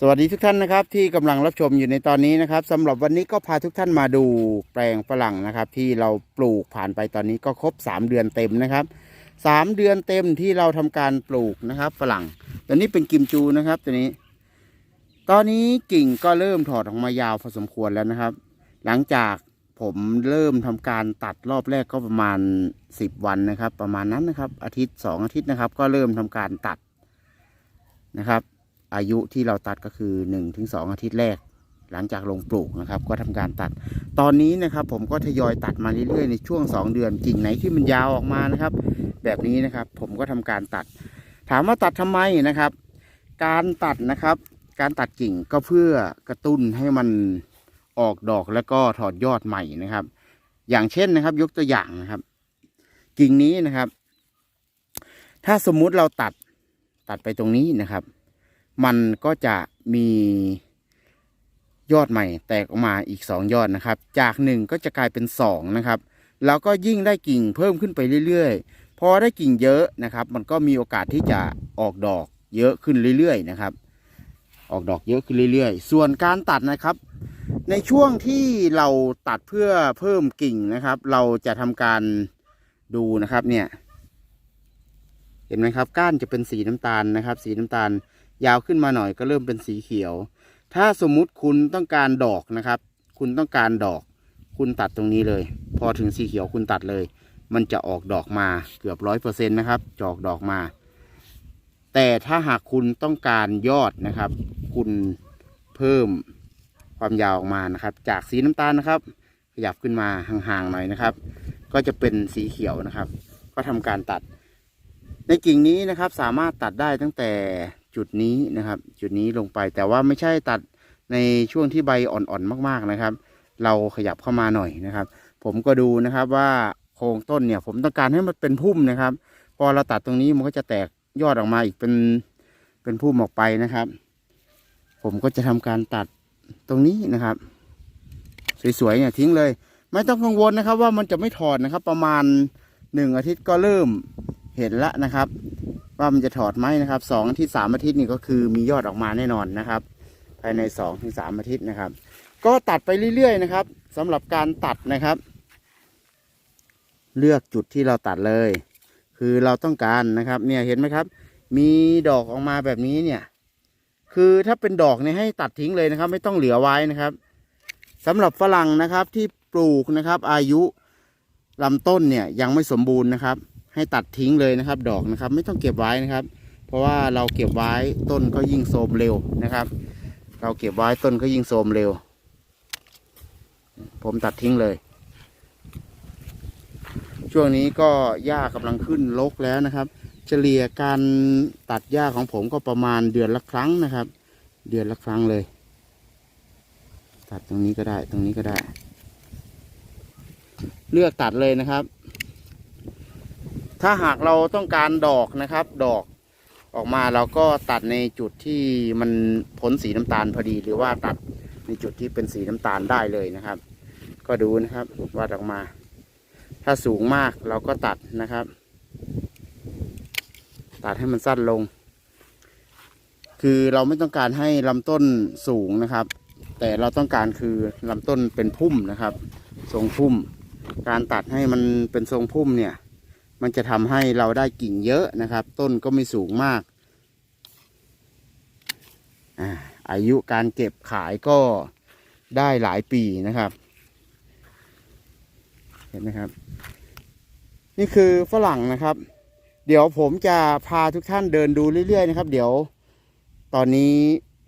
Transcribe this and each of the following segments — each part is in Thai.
สวัสดีทุกท่านนะครับที่กำลังรับชมอยู่ในตอนนี้นะครับสำหรับวันนี้ก็พาทุกท่านมาดูแปลงฝรั่งนะครับ ที่เราปลูกผ่านไปตอนนี้ก็ครบ 3 เดือนเต็มนะครับสามเดือนเต็มที่เราทำการปลูกนะครับ ฝรั่งตัวนี้เป็นกิมจูนะครับตัวนี้ ตอนนี้กิ่งก็เริ่มถอดออกมายาวพอสมควรแล้วนะครับ หลังจากผมเริ่มทำการตัดรอบแรกก็ประมาณ 10 วันนะครับ ประมาณนั้นนะครับ อาทิตย์ 2 อาทิตย์นะครับ ก็เริ่มทำการตัดนะครับ อายุที่เราตัดก็คือ1นถึงสอาทิตย์แรก หลังจากลงปลูกนะครับ ก็ทำการตัด ตอนนี้นะครับ ผมก็ทยอยตัดมาเรื่อยๆในช่วง 2 เดือนกิ่งไหนที่มันยาวออกมานะครับ แบบนี้นะครับ ผมก็ทำการตัด ถามว่าตัดทำไมนะครับ การตัดนะครับ การตัดกิ่งก็เพื่อกระตุ้นให้มันออกดอกแล้วก็ถอดยอดใหม่นะครับ อย่างเช่นนะครับ ยกตัวอย่างนะครับ กิ่งนี้นะครับ ถ้าสมมุติเราตัดตัดไปตรงนี้นะครับ มันก็จะมียอดใหม่แตกออกมาอีกสองยอดนะครับ จากหนึ่งก็จะกลายเป็นสองนะครับ แล้วก็ยิ่งได้กิ่งเพิ่มขึ้นไปเรื่อยๆ พอได้กิ่งเยอะนะครับ มันก็มีโอกาสที่จะออกดอกเยอะขึ้นเรื่อยๆนะครับ ออกดอกเยอะขึ้นเรื่อยๆ ส่วนการตัดนะครับ ในช่วงที่เราตัดเพื่อเพิ่มกิ่งนะครับ เราจะทำการดูนะครับเนี่ย เห็นไหมครับ ก้านจะเป็นสีน้ำตาลนะครับ สีน้ำตาล ยาวขึ้นมาหน่อยก็เริ่มเป็นสีเขียว ถ้าสมมุติคุณต้องการดอกนะครับ คุณต้องการดอก คุณตัดตรงนี้เลย พอถึงสีเขียวคุณตัดเลย มันจะออกดอกมาเกือบร้อยเปอร์เซ็นต์นะครับจออกดอกมา แต่ถ้าหากคุณต้องการยอดนะครับ คุณเพิ่มความยาวออกมานะครับ จากสีน้ำตาลนะครับ ขยับขึ้นมาห่างๆหน่อยนะครับ ก็จะเป็นสีเขียวนะครับ ก็ทำการตัด ในกิ่งนี้นะครับสามารถตัดได้ตั้งแต่ จุดนี้นะครับ จุดนี้ลงไปแต่ว่าไม่ใช่ตัดในช่วงที่ใบอ่อนๆมาก ๆนะครับ เราขยับเข้ามาหน่อยนะครับ ผมก็ดูนะครับว่าโครงต้นเนี่ย ผมต้องการให้มันเป็นพุ่มนะครับ พอเราตัดตรงนี้มันก็จะแตกยอดออกมาอีกเป็นเป็นพุ่มออกไปนะครับ ผมก็จะทำการตัดตรงนี้นะครับ สวยๆเนี่ยทิ้งเลย ไม่ต้องกังวลนะครับ ว่ามันจะไม่ถอดนะครับ ประมาณหนึ่งอาทิตย์ก็เริ่มเห็นแล้วนะครับ ว่ามันจะถอดไหมนะครับสองอาทิตย์สามอาทิตย์นี่ก็คือมียอดออกมาแน่นอนนะครับ ภายในสองถึงสามอาทิตย์นะครับ ก็ตัดไปเรื่อยๆนะครับสำหรับการตัดนะครับ เลือกจุดที่เราตัดเลย คือเราต้องการนะครับ เนี่ยเห็นไหมครับ มีดอกออกมาแบบนี้เนี่ย คือถ้าเป็นดอกเนี่ยให้ตัดทิ้งเลยนะครับ ไม่ต้องเหลือไว้นะครับสำหรับฝรั่งนะครับที่ปลูกนะครับ อายุลำต้นเนี่ยยังไม่สมบูรณ์นะครับ ให้ตัดทิ้งเลยนะครับ ดอกนะครับ ไม่ต้องเก็บไว้นะครับ เพราะว่าเราเก็บไว้ต้นก็ยิ่งโทรมเร็วนะครับ เราเก็บไว้ต้นก็ยิ่งโทรมเร็ว ผมตัดทิ้งเลย ช่วงนี้ก็หญ้ากำลังขึ้นรกแล้วนะครับ เฉลี่ยการตัดหญ้าของผมก็ประมาณเดือนละครั้งนะครับ เดือนละครั้งเลย ตัดตรงนี้ก็ได้ตรงนี้ก็ได้ เลือกตัดเลยนะครับ ถ้าหากเราต้องการดอกนะครับ ดอกออกมาเราก็ตัดในจุดที่มันพ้นสีน้ำตาลพอดี หรือว่าตัดในจุดที่เป็นสีน้ำตาลได้เลยนะครับ ก็ดูนะครับวาดออกมา ถ้าสูงมากเราก็ตัดนะครับ ตัดให้มันสั้นลง คือเราไม่ต้องการให้ลำต้นสูงนะครับ แต่เราต้องการคือลำต้นเป็นพุ่มนะครับ ทรงพุ่ม การตัดให้มันเป็นทรงพุ่มเนี่ย มันจะทำให้เราได้กิ่งเยอะนะครับ ต้นก็ไม่สูงมากอาอายุการเก็บขายก็ได้หลายปีนะครับ เห็นไหมครับ นี่คือฝรั่งนะครับ เดี๋ยวผมจะพาทุกท่านเดินดูเรื่อยๆนะครับ เดี๋ยวตอนนี้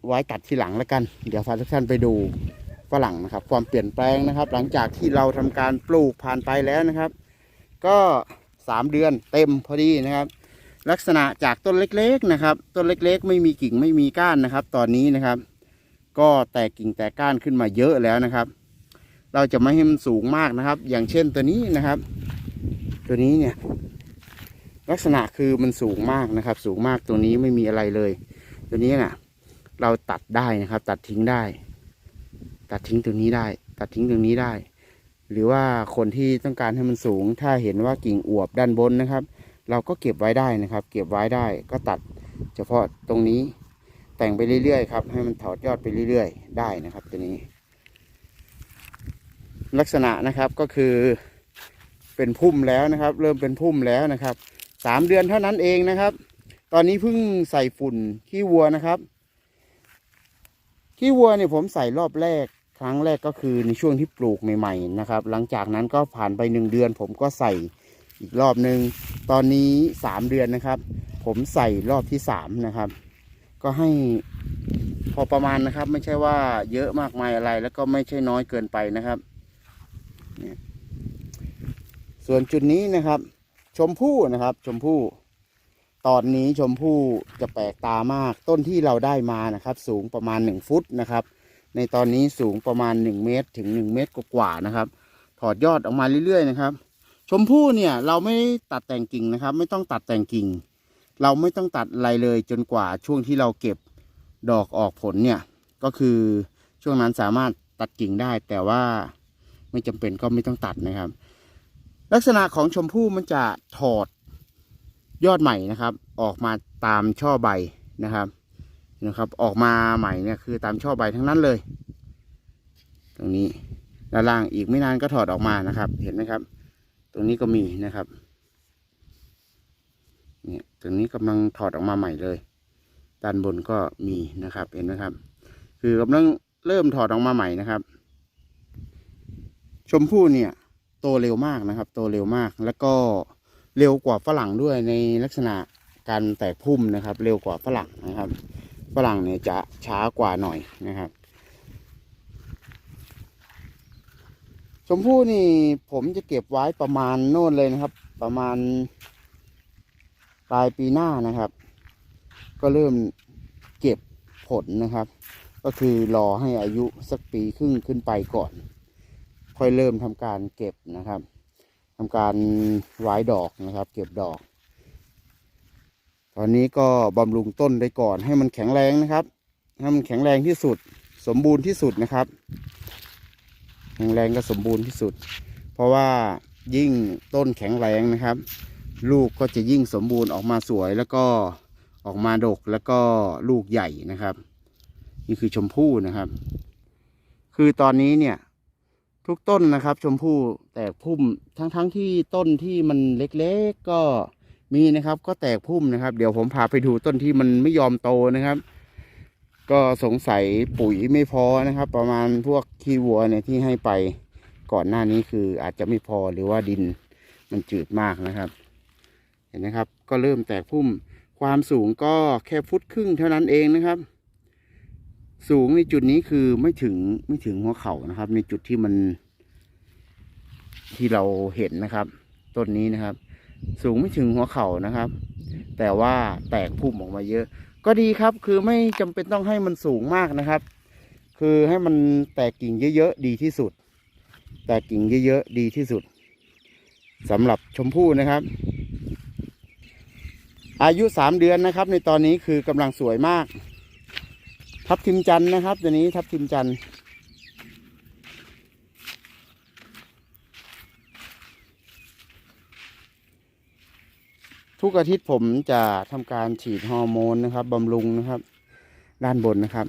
ไว้ตัดทีหลังแล้วกัน เดี๋ยวพาทุกท่านไปดูฝรั่งนะครับ ความเปลี่ยนแปลงนะครับ หลังจากที่เราทำการปลูกผ่านไปแล้วนะครับ ก็ สามเดือนเต็มพอดีนะครับ ลักษณะจากต้นเล็กๆนะครับ ต้นเล็กๆ ไม่มีกิ่งไม่มีก้านนะครับ ตอนนี้นะครับ ก็แตกกิ่งแตกก้านขึ้นมาเยอะแล้วนะครับ เราจะไม่ให้มันสูงมากนะครับ อย่างเช่นตัวนี้นะครับ ตัวนี้เนี่ย ลักษณะคือมันสูงมากนะครับ สูงมากตัวนี้ไม่มีอะไรเลย ตัวนี้น่ะ เราตัดได้นะครับ ตัดทิ้งได้ ตัดทิ้งตรงนี้ได้ ตัดทิ้งตรงนี้ได้ หรือว่าคนที่ต้องการให้มันสูง ถ้าเห็นว่ากิ่งอวบด้านบนนะครับ เราก็เก็บไว้ได้นะครับ เก็บไว้ได้ก็ตัดเฉพาะตรงนี้แต่งไปเรื่อยๆครับ ให้มันถอดยอดไปเรื่อยๆ ได้นะครับตัวนี้ ลักษณะนะครับก็คือเป็นพุ่มแล้วนะครับ เริ่มเป็นพุ่มแล้วนะครับสามเดือนเท่านั้นเองนะครับ ตอนนี้เพิ่งใส่ฝุ่นขี้วัวนะครับขี้วัวเนี่ยผมใส่รอบแรก ครั้งแรกก็คือในช่วงที่ปลูกใหม่ ๆ นะครับ หลังจากนั้นก็ผ่านไปหนึ่งเดือน ผมก็ใส่อีกรอบหนึ่งตอนนี้สามเดือนนะครับ ผมใส่รอบที่สามนะครับ ก็ให้พอประมาณนะครับ ไม่ใช่ว่าเยอะมากมายอะไร แล้วก็ไม่ใช่น้อยเกินไปนะครับเนี่ยส่วนจุดนี้นะครับ ชมพู่นะครับ ชมพู่ตอนนี้ชมพู่จะแปลกตามากต้นที่เราได้มานะครับ สูงประมาณหนึ่งฟุตนะครับ ในตอนนี้สูงประมาณหนึ่งเมตรถึงหนึ่งเมตรกว่าๆนะครับ ถอดยอดออกมาเรื่อยๆนะครับ ชมพู่เนี่ยเราไม่ตัดแต่งกิ่งนะครับ ไม่ต้องตัดแต่งกิ่ง เราไม่ต้องตัดอะไรเลยจนกว่าช่วงที่เราเก็บดอกออกผลเนี่ยก็คือช่วงนั้นสามารถตัดกิ่งได้ แต่ว่าไม่จำเป็นก็ไม่ต้องตัดนะครับ ลักษณะของชมพู่มันจะถอดยอดใหม่นะครับ ออกมาตามช่อใบนะครับ นะครับออกมาใหม่เนี่ยคือตามช่อใบทั้งนั้นเลย ตรงนี้ด้านล่างอีกไม่นานก็ถอดออกมานะครับ เห็นไหมครับ ตรงนี้ก็มีนะครับเนี่ยตรงนี้กำลังถอดออกมาใหม่เลย ด้านบนก็มีนะครับ เห็นไหมครับ คือกำลังเริ่มถอดออกมาใหม่นะครับ ชมพู่เนี่ยโตเร็วมากนะครับ โตเร็วมาก แล้วก็เร็วกว่าฝรั่งด้วยในลักษณะการแตกพุ่มนะครับ เร็วกว่าฝรั่งนะครับ ฝรั่งเนี่ยจะช้ากว่าหน่อยนะครับ ชมพู่นี่ผมจะเก็บไว้ประมาณโน่นเลยนะครับ ประมาณปลายปีหน้านะครับ ก็เริ่มเก็บผลนะครับ ก็คือรอให้อายุสักปีครึ่งขึ้นไปก่อน ค่อยเริ่มทำการเก็บนะครับทำการไว้ดอกนะครับ เก็บดอก ตอนนี้ก็บำรุงต้นได้ก่อนให้มันแข็งแรงนะครับ ให้มันแข็งแรงที่สุด สมบูรณ์ที่สุดนะครับ แข็งแรงก็สมบูรณ์ที่สุด เพราะว่ายิ่งต้นแข็งแรงนะครับ ลูกก็จะยิ่งสมบูรณ์ออกมาสวยแล้วก็ออกมาดกแล้วก็ลูกใหญ่นะครับ นี่คือชมพู่นะครับ คือตอนนี้เนี่ยทุกต้นนะครับ ชมพู่แตกพุ่มทั้งๆทที่ต้นที่มันเล็กๆก็ มีนะครับ ก็แตกพุ่มนะครับ เดี๋ยวผมพาไปดูต้นที่มันไม่ยอมโตนะครับ ก็สงสัยปุ๋ยไม่พอนะครับ ประมาณพวกขี้วัวเนี่ยที่ให้ไปก่อนหน้านี้คืออาจจะไม่พอหรือว่าดินมันจืดมากนะครับ เห็นนะครับ ก็เริ่มแตกพุ่ม ความสูงก็แค่ฟุตครึ่งเท่านั้นเองนะครับ สูงในจุดนี้คือไม่ถึงไม่ถึงหัวเข่านะครับ ในจุดที่มันที่เราเห็นนะครับ ต้นนี้นะครับ สูงไม่ถึงหัวเข่านะครับ แต่ว่าแตกพุ่มออกมาเยอะ ก็ดีครับคือไม่จำเป็นต้องให้มันสูงมากนะครับ คือให้มันแตกกิ่งเยอะๆดีที่สุด แตกกิ่งเยอะๆดีที่สุดสำหรับชมพู่นะครับ อายุสามเดือนนะครับ ในตอนนี้คือกำลังสวยมาก ทับทิมจันนะครับ ตัวนี้ทับทิมจันทร์ ทุกอาทิตย์ผมจะทำการฉีดฮอร์โมนนะครับบำรุงนะครับ ด้านบนนะครับ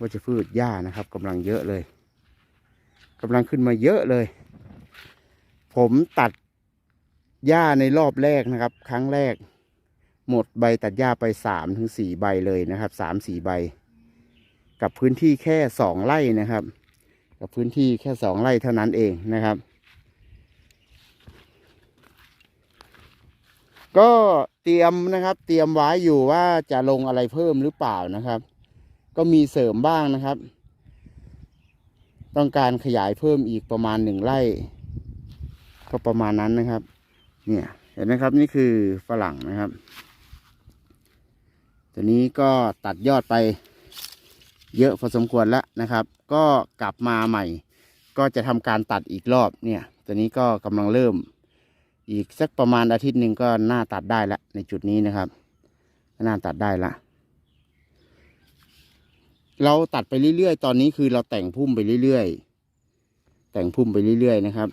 วัชพืชหญ้านะครับกำลังเยอะเลยกำลังขึ้นมาเยอะเลย ผมตัดหญ้าในรอบแรกนะครับ ครั้งแรก หมดใบตัดหญ้าไปสามถึงสี่ใบเลยนะครับสามสี่ใบ กับพื้นที่แค่สองไร่นะครับ กับพื้นที่แค่สองไร่เท่านั้นเองนะครับ ก็เตรียมนะครับ เตรียมไว้อยู่ว่าจะลงอะไรเพิ่มหรือเปล่านะครับ ก็มีเสริมบ้างนะครับ ต้องการขยายเพิ่มอีกประมาณหนึ่งไร่ ก็ประมาณนั้นนะครับ เนี่ยเห็นไหมครับนี่คือฝรั่งนะครับ ตัวนี้ก็ตัดยอดไปเยอะพอสมควรแล้วนะครับ ก็กลับมาใหม่ ก็จะทำการตัดอีกรอบเนี่ย ตัวนี้ก็กำลังเริ่ม อีกสักประมาณอาทิตย์หนึ่งก็น่าตัดได้ละในจุดนี้นะครับน่าตัดได้ละ เราตัดไปเรื่อยๆ ตอนนี้คือเราแต่งพุ่มไปเรื่อยๆ แต่งพุ่มไปเรื่อยๆนะครับ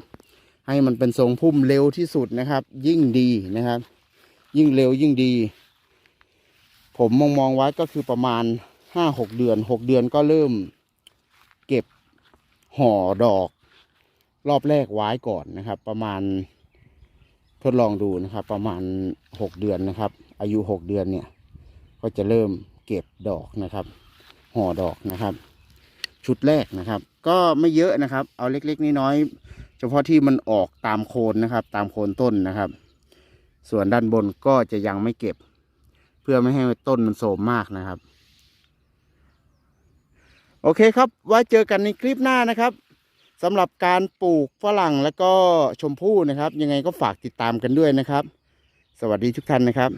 ให้มันเป็นทรงพุ่มเร็วที่สุดนะครับ ยิ่งดีนะครับ ยิ่งเร็วยิ่งดี ผมมองมองๆไว้ก็คือประมาณห้าหกเดือนหกเดือนก็เริ่มเก็บห่อดอก รอบแรกไว้ก่อนนะครับ ประมาณ ทดลองดูนะครับ ประมาณหกเดือนนะครับ อายุหกเดือนเนี่ย ก็จะเริ่มเก็บดอกนะครับ ห่อดอกนะครับ ชุดแรกนะครับ ก็ไม่เยอะนะครับ เอาเล็กๆน้อยๆเฉพาะที่มันออกตามโคนนะครับ ตามโคนต้นนะครับ ส่วนด้านบนก็จะยังไม่เก็บ เพื่อไม่ให้ต้นมันโทรมมากนะครับ โอเคครับไว้เจอกันในคลิปหน้านะครับ สำหรับการปลูกฝรั่งแล้วก็ชมพู่นะครับ ยังไงก็ฝากติดตามกันด้วยนะครับ สวัสดีทุกท่านนะครับ